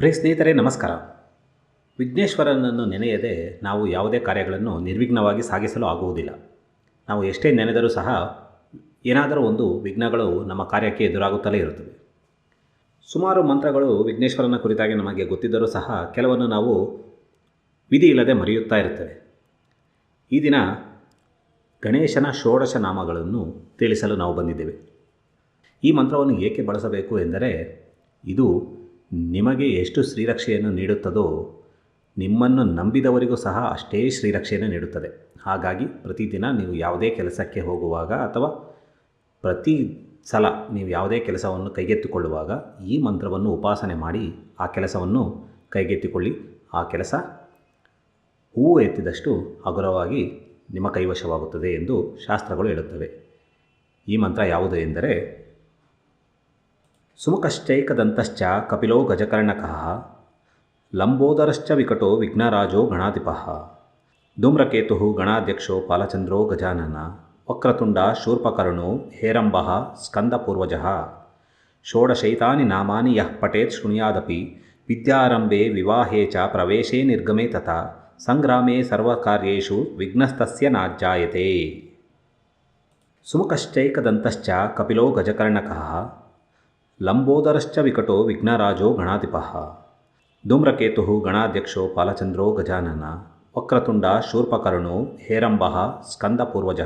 ಪ್ರಿಯ ಸ್ನೇಹಿತರೆ, ನಮಸ್ಕಾರ. ವಿಘ್ನೇಶ್ವರನನ್ನು ನೆನೆಯದೆ ನಾವು ಯಾವುದೇ ಕಾರ್ಯಗಳನ್ನು ನಿರ್ವಿಘ್ನವಾಗಿ ಸಾಗಿಸಲು ಆಗುವುದಿಲ್ಲ. ನಾವು ಎಷ್ಟೇ ನೆನೆದರೂ ಸಹ ಏನಾದರೂ ಒಂದು ವಿಘ್ನಗಳು ನಮ್ಮ ಕಾರ್ಯಕ್ಕೆ ಎದುರಾಗುತ್ತಲೇ ಇರುತ್ತವೆ. ಸುಮಾರು ಮಂತ್ರಗಳು ವಿಘ್ನೇಶ್ವರನ ಕುರಿತಾಗಿ ನಮಗೆ ಗೊತ್ತಿದ್ದರೂ ಸಹ ಕೆಲವನ್ನು ನಾವು ವಿಧಿ ಇಲ್ಲದೆ ಮರೆಯುತ್ತಾ ಇರುತ್ತೇವೆ. ಈ ದಿನ ಗಣೇಶನ ಷೋಡಶ ನಾಮಗಳನ್ನು ತಿಳಿಸಲು ನಾವು ಬಂದಿದ್ದೇವೆ. ಈ ಮಂತ್ರವನ್ನು ಏಕೆ ಬಳಸಬೇಕು ಎಂದರೆ, ಇದು ನಿಮಗೆ ಎಷ್ಟು ಶ್ರೀರಕ್ಷೆಯನ್ನು ನೀಡುತ್ತದೋ ನಿಮ್ಮನ್ನು ನಂಬಿದವರಿಗೂ ಸಹ ಅಷ್ಟೇ ಶ್ರೀರಕ್ಷೆಯನ್ನು ನೀಡುತ್ತದೆ. ಹಾಗಾಗಿ ಪ್ರತಿದಿನ ನೀವು ಯಾವುದೇ ಕೆಲಸಕ್ಕೆ ಹೋಗುವಾಗ ಅಥವಾ ಪ್ರತಿ ಸಲ ನೀವು ಯಾವುದೇ ಕೆಲಸವನ್ನು ಕೈಗೆತ್ತಿಕೊಳ್ಳುವಾಗ ಈ ಮಂತ್ರವನ್ನು ಉಪಾಸನೆ ಮಾಡಿ ಆ ಕೆಲಸವನ್ನು ಕೈಗೆತ್ತಿಕೊಳ್ಳಿ. ಆ ಕೆಲಸ ಹೂವು ಎತ್ತಿದಷ್ಟು ಹಗುರವಾಗಿ ನಿಮ್ಮ ಕೈವಶವಾಗುತ್ತದೆ ಎಂದು ಶಾಸ್ತ್ರಗಳು ಹೇಳುತ್ತವೆ. ಈ ಮಂತ್ರ ಯಾವುದು ಎಂದರೆ ಸುಮುಖಶ್ಚೈಕದಂತಶ್ಚ ಕಪಿಲೋ ಗಜಕರ್ಣಕಃ, ಲಂಬೋದರಶ್ಚ ವಿಕಟೋ ವಿಘ್ನರಾಜೋ ಗಣಾಧಿಪಃ, ಧೂಮ್ರಕೇತು ಗಣಾಧ್ಯಕ್ಷೋ ಪಾಲಚಂದ್ರೋ ಗಜಾನನ, ವಕ್ರತುಂಡ ಶೂರ್ಪಕರ್ಣೋ ಹೇರಂಬಃ ಸ್ಕಂದಪೂರ್ವಜಃ, ಷೋಡಶೈತಾನಿ ನಾಮಾನಿ ಯಃ ಪಟೇತ್ ಶೃಣುಯಾದಪಿ, ವಿದ್ಯಾರಂಭೆ ವಿವಾಹೇ ಚ ಪ್ರವೇಶೇ ನಿರ್ಗಮೆ ತಥಾ, ಸಂಗ್ರಾಮೇ ಸರ್ವಕಾರ್ಯೇಷು ವಿಘ್ನಸ್ತಸ್ಯ ನಾಜ್ಜಾಯತೆ. ಸುಮುಖಶ್ಚೈಕದಂತಶ್ಚ ಕಪಿಲೋ ಗಜಕರ್ಣಕಃ ಲಂಬೋದರಶ್ಚ ವಿಕಟೋ ವಿಘ್ನರಾಜೋ ಗಣಾಧಿಪ. ಧೂಮ್ರಕೇತು ಗಣಾಧ್ಯಕ್ಷೋ ಪಾಲಚಂದ್ರೋ ಗಜಾನನ. ವಕ್ರತುಂಡ ಶೂರ್ಪಕರ್ಣೋ ಹೇರಂಬ ಸ್ಕಂದಪೂರ್ವಜ.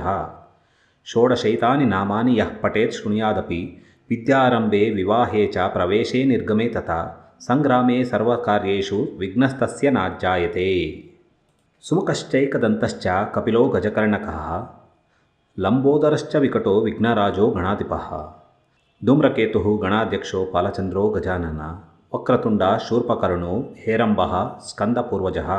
ಷೋಡಶೈತಾನಿ ನಾಮಾನಿ ಯಃ ಪಟೇತ್ ಶೃಣುಯಾದಪಿ. ವಿದ್ಯಾರಂಭೆ ವಿವಾಹೇ ಚ ಪ್ರವೇಶೇ ನಿರ್ಗಮೆ ತಥಾ. ಸಂಗ್ರಾಮೇ ಸರ್ವಕಾರ್ಯು ವಿಘ್ನಸ್ತಸ್ಯ ನಾಜ್ಜಾಯತೆ. ಸುಮುಖಶ್ಚೈಕದಂತಶ್ಚ ಕಪಿಲೋ ಗಜಕರ್ಣಕಃ. ಲಂಬೋದರಶ್ಚ ವಿಕಟೋ ವಿಘ್ನರಾಜೋ ಗಣಾಧಿಪಃ. ಧೂಮ್ರಕೇತು ಗಣಾಧ್ಯಕ್ಷೋ ಪಾಲಚಂದ್ರೋ ಗಜಾನನ, ವಕ್ರತುಂಡ ಶೂರ್ಪಕರ್ಣೋ ಹೇರಂಬ ಸ್ಕಂದಪೂರ್ವಜಃ.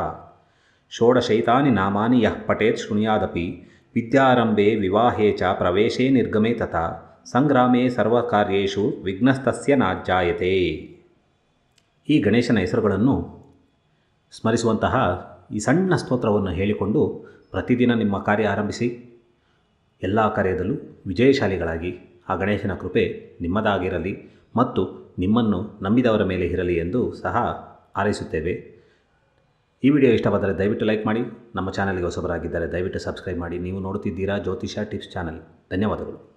ಷೋಡಶೈತಾನಿ ನಾಮಾನಿ ಯಃ ಪಟೇತ್ ಶೃಣುಯಾದಪಿ, ವಿದ್ಯಾರಂಭೆ ವಿವಾಹೇ ಚ ಪ್ರವೇಶೇ ನಿರ್ಗಮೆ ತಥಾ, ಸಂಗ್ರಾಮೇ ಸರ್ವಕಾರ್ಯೇಷು ವಿಘ್ನಸ್ತಸ್ಯ ನಾಜ್ಜಾಯತೆ. ಈ ಗಣೇಶನ ಹೆಸರುಗಳನ್ನು ಸ್ಮರಿಸುವಂತಹ ಈ ಸಣ್ಣ ಸ್ತೋತ್ರವನ್ನು ಹೇಳಿಕೊಂಡು ಪ್ರತಿದಿನ ನಿಮ್ಮ ಕಾರ್ಯ ಆರಂಭಿಸಿ, ಎಲ್ಲ ಕಾರ್ಯದಲ್ಲೂ ವಿಜಯಶಾಲಿಗಳಾಗಿ ಆ ಗಣೇಶನ ಕೃಪೆ ನಿಮ್ಮದಾಗಿರಲಿ ಮತ್ತು ನಿಮ್ಮನ್ನು ನಂಬಿದವರ ಮೇಲೆ ಇರಲಿ ಎಂದು ಸಹ ಹಾರೈಸುತ್ತೇವೆ. ಈ ವಿಡಿಯೋ ಇಷ್ಟವಾದರೆ ದಯವಿಟ್ಟು ಲೈಕ್ ಮಾಡಿ, ನಮ್ಮ ಚಾನಲ್ಗೆ ಹೊಸಬರಾಗಿದ್ದರೆ ದಯವಿಟ್ಟು ಸಬ್ಸ್ಕ್ರೈಬ್ ಮಾಡಿ. ನೀವು ನೋಡುತ್ತಿದ್ದೀರಾ ಜ್ಯೋತಿಷ ಟಿಪ್ಸ್ ಚಾನಲ್. ಧನ್ಯವಾದಗಳು.